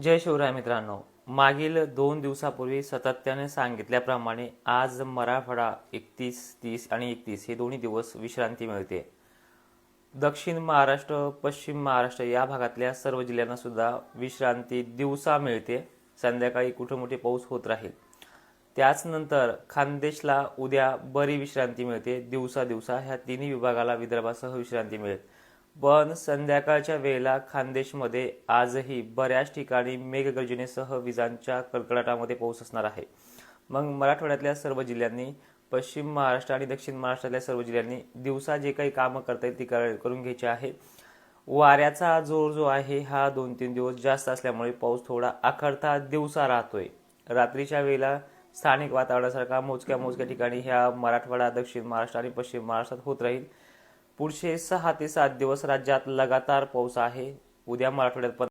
जय शिवराय मित्रांनो. मागील दोन दिवसापूर्वी सातत्याने सांगितल्याप्रमाणे आज मराठवाडा एकतीस तीस आणि एकतीस हे दोन्ही दिवस विश्रांती मिळते. दक्षिण महाराष्ट्र पश्चिम महाराष्ट्र या भागातल्या सर्व जिल्ह्यांना सुद्धा विश्रांती दिवसा मिळते. संध्याकाळी कुठे मोठे पाऊस होत राहील. त्याचनंतर खानदेशला उद्या बरी विश्रांती मिळते. दिवसा दिवसा ह्या तिन्ही विभागाला विदर्भासह विश्रांती मिळेल. पण संध्याकाळच्या वेळेला खानदेशमध्ये आजही बऱ्याच ठिकाणी मेघगर्जनेसह विजांच्या कडकडाटामध्ये पाऊस असणार आहे. मग मराठवाड्यातल्या सर्व जिल्ह्यांनी पश्चिम महाराष्ट्र आणि दक्षिण महाराष्ट्रातल्या सर्व जिल्ह्यांनी दिवसा जे काही कामं करता येईल ती कर- करून घ्यायची आहे. वाऱ्याचा जोर जो आहे हा दोन तीन दिवस जास्त असल्यामुळे पाऊस थोडा आखडता दिवसा राहतोय. रात्रीच्या वेळेला स्थानिक वातावरणासारखा मोजक्या मोजक्या ठिकाणी ह्या मराठवाडा दक्षिण महाराष्ट्र आणि पश्चिम महाराष्ट्रात होत राहील. पुढचे सहा ते सात दिवस राज्यात लगातार पाऊस आहे. उद्या मराठवाड्यात